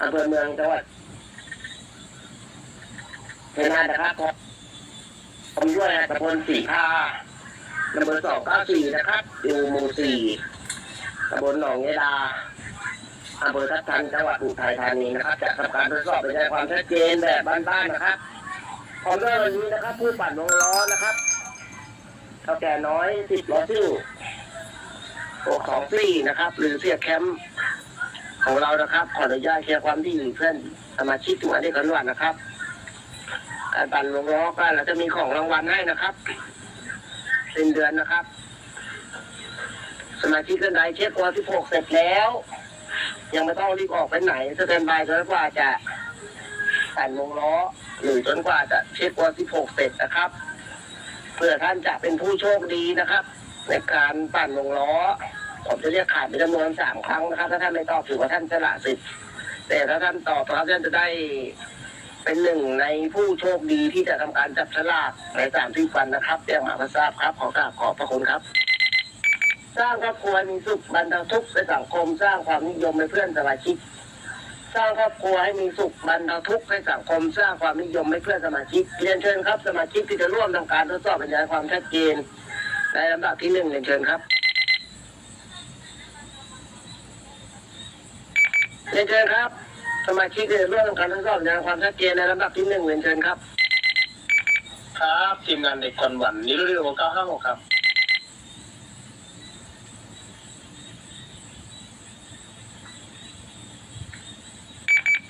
อำเภอเมืองจังหวัดเชียงรายนะครับผมด้วยตำบลสีพาตำบลสองเก้าสี่นะครับอยู่หมู่สี่ตำบลหนองเยดาอำเภอทับทันจังหวัดอุทัยธานีนะครับจะทำการทดสอบไปในความชัดเจนแบบบ้านๆนะครับพร้อมด้วยวันนี้นะครับ ผู้ปั่นวงล้อนะครับเท่าแก่น้อยสิบล้อซิ่งโอของฟรีนะครับ หรือเสียแคมป์ ของเรานะครับ ขออนุญาตแชร์ความที่เพื่อนสมาชิกตัวนี้กันวันนะครับ การปั่นวงล้อก็เราจะมีของรางวัลให้นะครับสิ้นเดือนนะครับ สมาชิกท่านใดเช็คตัวที่หกเสร็จแล้ว ยังไม่ต้องรีบออกไปไหนสแตนบายจนกว่าจะปั่นวงล้อหรือจนกว่าจะเช็คตัวที่หกเสร็จนะครับ เพื่อท่านจะเป็นผู้โชคดีนะครับ ในการปั่นวงล้อ ผมจะเรียกขาดเป็นจำนวนสามครั้งนะครับ ถ้าท่านไม่ตอบถือว่าท่านสละสิทธิ์แต่ถ้าท่านตอบครับท่านจะได้เป็นหนึ่งในผู้โชคดีที่จะทำการจับฉลากในสามที่วันนะครับแจ้งมาพระทราบครับ ขอกราบขอบพระคุณครับ สร้างครอบครัวมีสุขบรรเทาทุกข์ในสังคม สร้างความนิยมในเพื่อนสมาชิก สร้างครอบครัวให้มีสุขบรรเทาทุกข์ในสังคม สร้างความนิยมให้เพื่อนสมาชิกเรียนเชิญครับ สมาชิกที่จะร่วมทำการทดสอบบรรยายความชัดเจนในลำดับที่หนึ่งเรียนเชิญครับ เรียนเชิญครับ สมาชิกที่จะร่วมทำการทดสอบบรรยายความชัดเจนในลำดับที่หนึ่งเรียนเชิญครับ ครับทีมงานเด็กคนหวันนิรุเรียวเก้าห้าหกครับ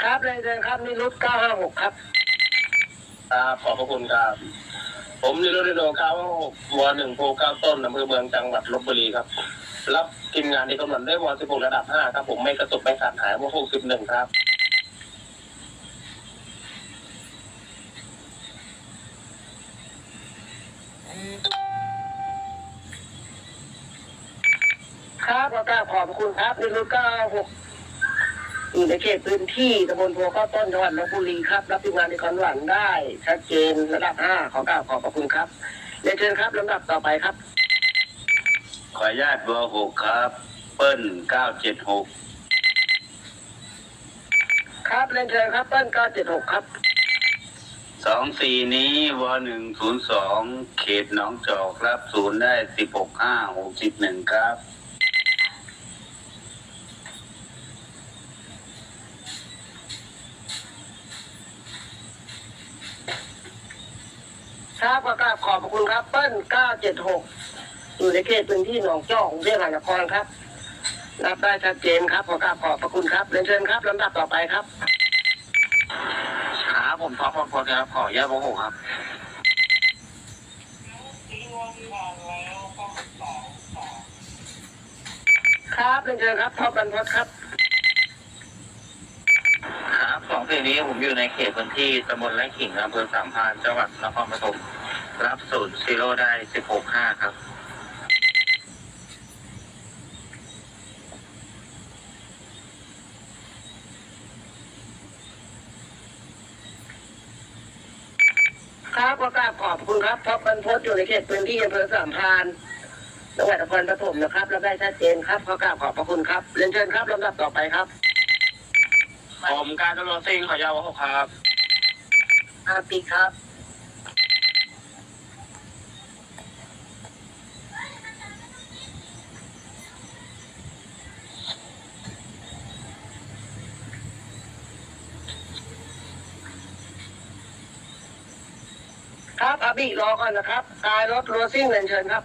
ครับเรียนเชิญครับนี่รุด956ครับครับขอบพระคุณครับ ผมนิรุเรียวเก้าห้าหกวหนึ่งโพเก้าต้นอำเภอเมืองจังหวัดลบบุรีครับ รับทีมงานเด็กคนหวันได้วสิบหกระดับห้าครับผมไม่กระตุกไม่ขาดหายวหกสิบหนึ่งครับครับขอกราบขอบคุณครับนี่รุด96อยู่ในเขตพื้นที่ตำบลโพข้าวต้นจังหวัดลบบุรีครับ รับทีมงานในคอนหวันได้ ชัดเจนระดับ5ขอกราบขอบพระคุณครับเรียนเชิญครับลำดับต่อไปครับ ขออนุญาตเบอร์หกครับ เปิ้ลเก้าเจ็ดหกครับเรียนเชิญครับเปิ้ล976ครับสองสี่นี้วหนึ่งศูนย์สองเขตหนองจอกรับศูนย์ได้สิบหกห้าหกสิบหนึ่งครับครับขอกราบขอบพระคุณครับเปิ้ล976 อยู่ในเขตพื้นที่หนองจอกกรุงเทพมหานครครับ รับได้ชัดเจนครับขอกราบขอบพระคุณครับเรียนเชิญครับลำดับต่อไปครับครับผมท็อปพอครับขออนุญาตวหกครับครับเรียนเชิญครับท็อปบรรพตครับครับสองเพลงนี้ผมอยู่ในเขตพื้นที่ตำบลไร่ขิงอำเภอสามพรานจังหวัดนครปฐมรับศูนย์ซีโร่ได้สิบหกห้าครับ ครับขอกราบขอบคุณครับท็อปบรรพตอยู่ในเขตพื้นที่อำเภอสามพรานจังหวัดนครปฐมนะครับรับได้ชัดเจนครับขอกราบขอบพระคุณครับเรียนเชิญครับลำดับต่อไปครับ ผมการตำรวจซิงขออนุญาตวหกครับอาปีครับ ครับอาบีรอก่อนนะครับกายรถรัวซิ่งเรียนเชิญครับ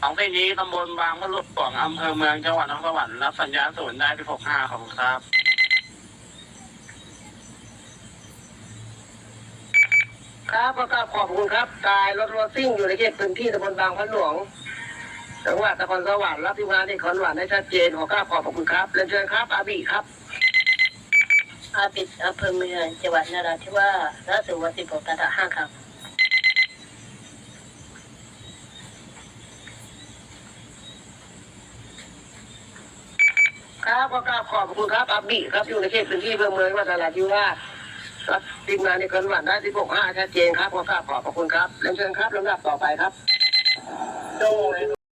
ของเพลงนี้ตำบลบางพลุของอำเภอเมืองจังหวัดนครสวรรค์รับสัญญาณศูนย์ได้ที่หกห้าของครับครับขอกราบขอบคุณครับกายรถรัวซิ่งอยู่ในเขตพื้นที่ตำบลบางพระหลวงจังหวัดนครสวรรค์รับทีมงานที่คอนหวานได้ชัดเจนขอกราบขอบพระคุณครับเรียนเชิญครับอาบีครับ อาปิดอำเภอเมืองจังหวัดนราธิวาสรับสู่วันที่6ระดับ5ครับครับขอกราบขอบคุณครับอาบีครับอยู่ในเขตพื้นที่อำเภอเมืองจังหวัดนราธิวาสรับทีมงานที่คอนหวานได้ที่หกห้าชัดเจนครับขอกราบขอบคุณครับเรียนเชิญครับลำดับต่อไปครับโจ้